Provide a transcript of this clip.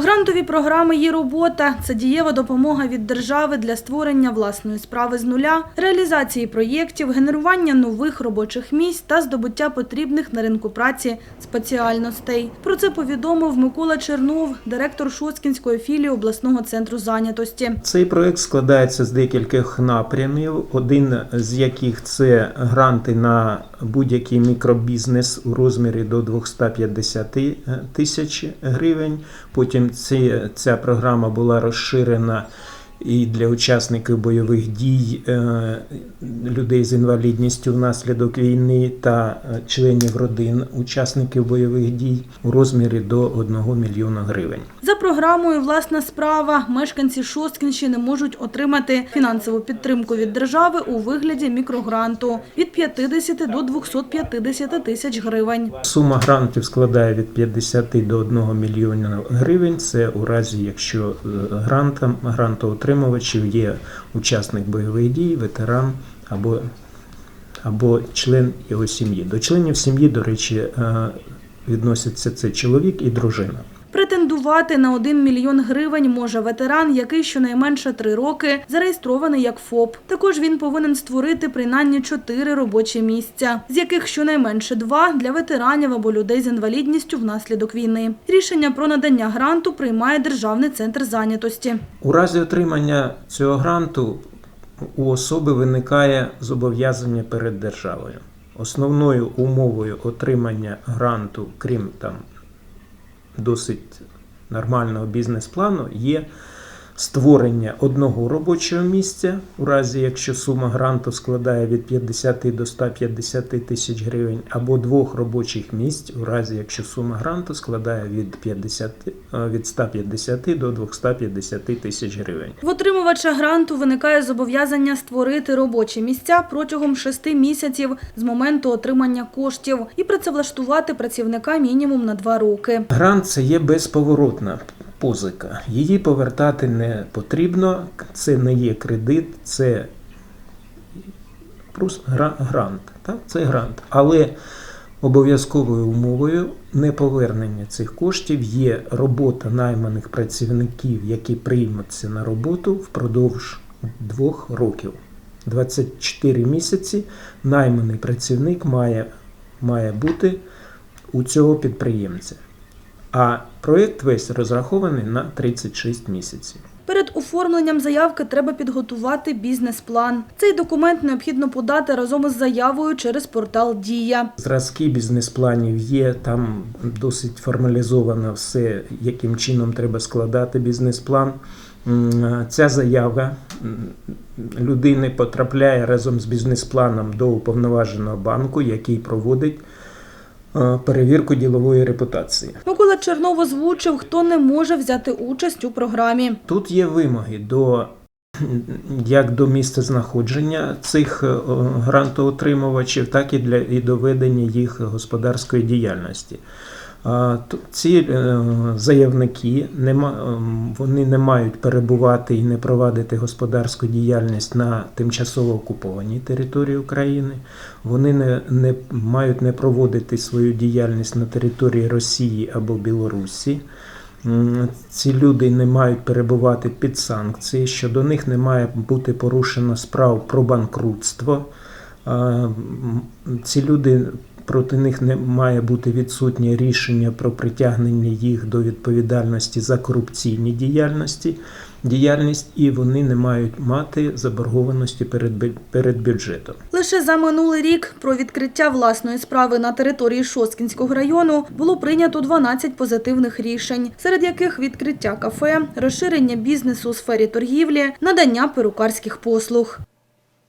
Грантові програми є робота. Це дієва допомога від держави для створення власної справи з нуля, реалізації проєктів, генерування нових робочих місць та здобуття потрібних на ринку праці спеціальностей. Про це повідомив Микола Чернов, директор Шоцкінської філії обласного центру зайнятості. Цей проект складається з декількох напрямів, один з яких це гранти на будь-який мікробізнес у розмірі до 250 тисяч гривень. Потім ці, ця програма була розширена і для учасників бойових дій, е, людей з інвалідністю внаслідок війни та е, членів родин учасників бойових дій у розмірі до 1 мільйона гривень. За програмою Власна справа мешканці Шосткінщини можуть отримати фінансову підтримку від держави у вигляді мікрогранту від 50 до 250 тисяч гривень. Сума грантів складає від 50 до 1 мільйона гривень. Це у разі, якщо е, грантом грантоотримувачів є учасник бойових дій, ветеран або, або член його сім'ї. До членів сім'ї, до речі, е, відносяться це чоловік і дружина. Претендувати на 1 мільйон гривень може ветеран, який щонайменше три роки зареєстрований як ФОП. Також він повинен створити принаймні чотири робочі місця, з яких щонайменше два для ветеранів або людей з інвалідністю внаслідок війни. Рішення про надання гранту приймає Державний центр зайнятості. У разі отримання цього гранту у особи виникає зобов'язання перед державою. Основною умовою отримання гранту, крім там досить нормального бізнес-плану, є створення одного робочого місця, у разі якщо сума гранту складає від 50 до 150 тисяч гривень, або двох робочих місць, у разі якщо сума гранту складає від 50, е, від 150 до 250 тисяч гривень. В отримувача гранту виникає зобов'язання створити робочі місця протягом шести місяців з моменту отримання коштів і працевлаштувати працівника мінімум на два роки. Грант це є безповоротна позика. Її повертати не потрібно. Це не є кредит, це просто грант. Так? Це грант. Але обов'язковою умовою неповернення цих коштів є робота найманих працівників, які приймуться на роботу впродовж двох років. 24 місяці найманий працівник має, має бути у цього підприємця. А проєкт весь розрахований на 36 місяців. Перед оформленням заявки треба підготувати бізнес-план. Цей документ необхідно подати разом із заявою через портал Дія. Зразки бізнес-планів є, там досить формалізовано все, яким чином треба складати бізнес-план. Ця заява людини потрапляє разом з бізнес-планом до уповноваженого банку, який проводить е, перевірку ділової репутації. Чернов озвучив, хто не може взяти участь у програмі. Тут є вимоги до як до місця знаходження цих е, грантоотримувачів, так і для і доведення їх господарської діяльності. Ці е, заявники ем, вони не мають перебувати і не провадити господарську діяльність на тимчасово окупованій території України. Вони не, не мають не проводити свою діяльність на території Росії або Білорусі. Ці люди не мають перебувати під санкції, щодо них не має бути порушено справ про банкрутство. Ці люди проти них не має бути відсутнє рішення про притягнення їх до відповідальності за корупційні діяльності, діяльність, і вони не мають мати заборгованості перед, перед бюджетом. Лише за минулий рік про відкриття власної справи на території Шосткінського району було прийнято 12 позитивних рішень, серед яких відкриття кафе, розширення бізнесу у сфері торгівлі, надання перукарських послуг.